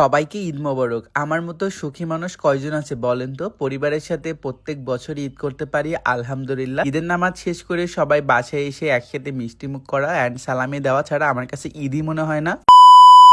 সবাইকে ঈদ মোবারক। আমার মতো সুখী মানুষ কয়জন আছে বলেন তো? পরিবারের সাথে প্রত্যেক বছর ঈদ করতে পারি, আলহামদুলিল্লাহ। ঈদের নামাজ শেষ করে সবাই বাসায় এসে একসাথে মিষ্টিমুখ করা অ্যান্ড সালামি দেওয়া ছাড়া আমার কাছে ঈদই মনে হয় না।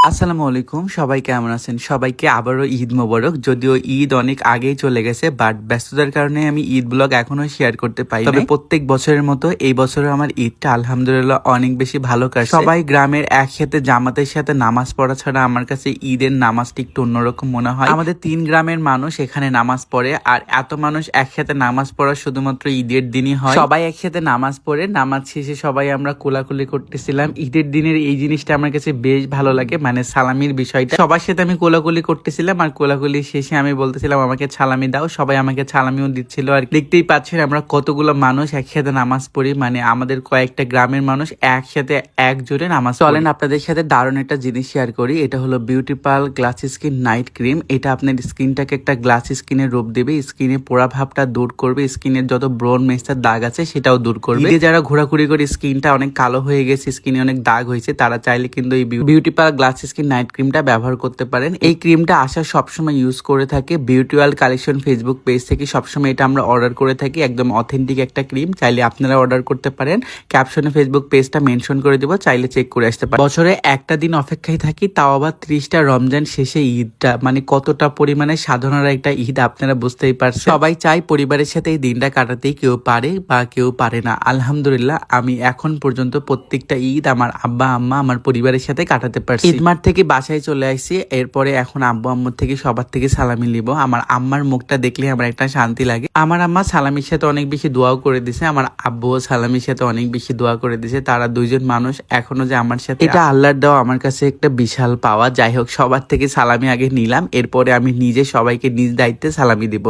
আসসালামু আলাইকুম সবাই কেমন আছেন? সবাইকে আবারও ঈদ মোবারক। যদিও ঈদ অনেক আগেই চলে গেছে বাট ব্যস্ততার কারণে আমি ঈদ ব্লগ এখনও শেয়ার করতে পারি তবে প্রত্যেক বছরের মতো এই বছরও আমার ঈদটা আলহামদুলিল্লাহ অনেক বেশি ভালো কাটছে। সবাই গ্রামের একসাথে জামাতের সাথে নামাজ পড়া ছাড়া আমার কাছে ঈদের নামাজটা একটু অন্যরকম মনে হয়। আমাদের তিন গ্রামের মানুষ এখানে নামাজ পড়ে আর এত মানুষ একসাথে নামাজ পড়া শুধুমাত্র ঈদের দিনই হয়। সবাই একসাথে নামাজ পড়ে নামাজ শেষে সবাই আমরা কোলাকুলি করতেছিলাম। ঈদের দিনের এই জিনিসটা আমার কাছে বেশ ভালো লাগে মানে সালামির বিষয়টা। সবার সাথে আমি কোলাকুলি করতেছিলাম আর কোলাকুলি শেষে আমি বলতেছিলাম, আমাকে সালামি দাও। সবাই আমাকে সালামিও দিচ্ছিল আর দেখতেই পাচ্ছেন আমরা কতগুলো মানুষ একসাথে নামাজ পড়ি মানে আমাদের কয়েকটা গ্রামের মানুষ একসাথে একজোটে নামাজ চলেন আপনাদের সাথে দারুণ একটা জিনিস শেয়ার করি। এটা হলো beauty pearl glass skin night cream এটা আপনার স্কিনটাকে একটা গ্লাস স্কিনের রূপ দেবে। স্কিনে পোড়া ভাবটা দূর করবে। স্কিনের যত ব্রন মেস্টার দাগ আছে, সেটাও দূর করবে। যারা ঘোরাঘুরি করে স্কিনটা অনেক কালো হয়ে গেছে স্কিনে অনেক দাগ হয়েছে, তারা চাইলে কিন্তু এই beauty pearl glass skin night ক্রিমটা ব্যবহার করতে পারেন। এই ক্রিমটা আশা সবসময় ইউজ করে থাকে। Beauty wall collection Facebook page থেকে সবসময় এটা আমরা অর্ডার করে থাকি। একদম অথেন্টিক একটা ক্রিম চাইলে আপনারা অর্ডার করতে পারেন। ক্যাপশনে ফেসবুক পেজটা মেনশন করে দিব। চাইলে চেক করে আসতে পারেন। বছরে একটা দিন অপেক্ষায় থাকি। তাও আবার ত্রিশটা রমজান শেষে ঈদটা। মানে কতটা পরিমাণে সাধনার একটা ঈদ আপনারা বুঝতেই পারছেন। সবাই চাই পরিবারের সাথে এই দিনটা কাটাতেই কেউ পারে বা কেউ পারে না। আলহামদুলিল্লাহ, আমি এখন পর্যন্ত প্রত্যেকটা ঈদ আমার আব্বা, আম্মা, আমার পরিবারের সাথে কাটাতে পারছি। ঈদ মাঠ থেকে বাসায় চলে আসছি এরপরে এখন আব্বু আম্মুর থেকে সবার থেকে সালামি নিব। আমার আম্মার মুখটা দেখলে আমার একটা শান্তি লাগে। আমার আম্মা সালামির সাথে অনেক বেশি দোয়াও করে দিছে, আমার আব্বুও সালামির সাথে অনেক বেশি দোয়া করে দিছে। তারা দুইজন মানুষ এখনও যে আমার সাথে এটা আল্লাহর দেওয়া আমার কাছে একটা বিশাল পাওয়া। যাই হোক, সবার থেকে সালামি আগে নিলাম, এরপরে আমি নিজে সবাইকে নিজ দায়িত্বে সালামি দিব।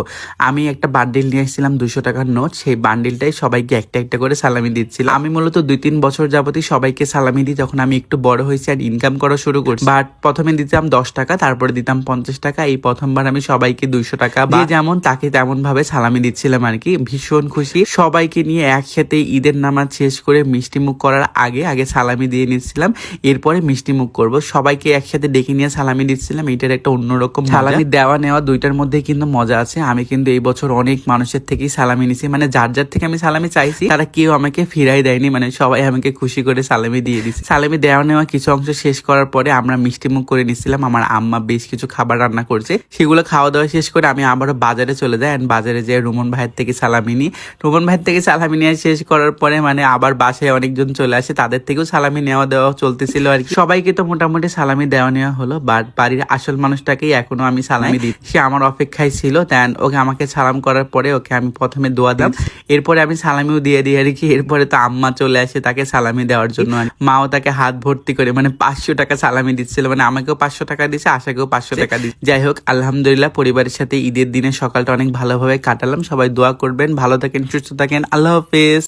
আমি একটা বান্ডিল নিয়ে এসেছিলাম দুশো টাকার নোট, সেই বান্ডিলটাই সবাইকে একটা একটা করে সালামি দিচ্ছিলাম আমি মূলত দুই তিন বছর যাবতই সবাইকে সালামি দিই, যখন আমি একটু বড় হয়েছি আর ইনকাম করা শুরু করছি। বাট প্রথমে দিতাম দশ টাকা তারপরে দিতাম পঞ্চাশ টাকা। এই প্রথমবার আমি সবাইকে দুইশো টাকা বা যেমন তাকে তেমন ভাবে সালামি দিচ্ছিলাম আর কি। ভীষণ খুশি। সবাইকে নিয়ে একসাথে ঈদের নামাজ শেষ করে মিষ্টি মুখ করার আগে আগে সালামি দিয়ে নিচ্ছিলাম। এরপরে মিষ্টি মুখ করব। সবাইকে একসাথে ডেকে নিয়ে সালামি দিচ্ছিলাম। এটার একটা অন্যরকম সালামি দেওয়া নেওয়া দুইটার মধ্যে কিন্তু মজা আছে। আমি কিন্তু এই বছর অনেক মানুষের থেকেই সালামি নিছি। মানে যার যার থেকে আমি সালামি চাইছি তারা কেউ আমাকে ফিরাই দেয়নি। মানে সবাই আমাকে খুশি করে সালামি দিয়ে দিচ্ছে সালামি দেওয়া নেওয়া কিছু অংশ শেষ করার পরে আমরা মিষ্টি মুখ করে নিচ্ছিলাম আমার আম্মা বেশ কিছু খাবার রান্না করছে। সেগুলো খাওয়া দাওয়া শেষ করে আমি আবারও বাজারে চলে যাই। And বাজারে যেয়ে রুমন ভাইয়ের থেকে সালামি নিই। রুমন ভাইয়ের থেকে সালামি নেওয়া শেষ করার পরে মানে আবার বাসায় অনেকজন চলে আসে তাদের থেকেও সালামি নেওয়া দেওয়া চলতেছিল আর কি। সবাইকে তো মোটামুটি সালামি দেওয়া নেওয়া হলো বাট বাড়ির আসল মানুষটাকেই এখনও আমি সালামি দিই। সে আমার অপেক্ষায় ছিল দেন ওকে আমাকে সালাম করার পরে ওকে আমি প্রথমে দোয়া দিলাম। এরপরে আমি সালামিও দিয়ে দিই আর কি। এরপরে তো আম্মা চলে আসে তাকে সালামি দেওয়ার জন্য। মাও তাকে হাত ভর্তি করে মানে পাঁচশো টাকা সালামি দিচ্ছিল মানে আমাকেও পাঁচশো টাকা দিয়েছে আশাকেও পাঁচশো টাকা দিচ্ছে যাই হোক আলহামদুলিল্লাহ পরিবারের সাথে ঈদের দিনে সকালটা অনেক ভালোভাবে কাটালাম। সবাই দোয়া করবেন ভালো থাকেন সুস্থ থাকেন। আল্লাহ হাফেজ।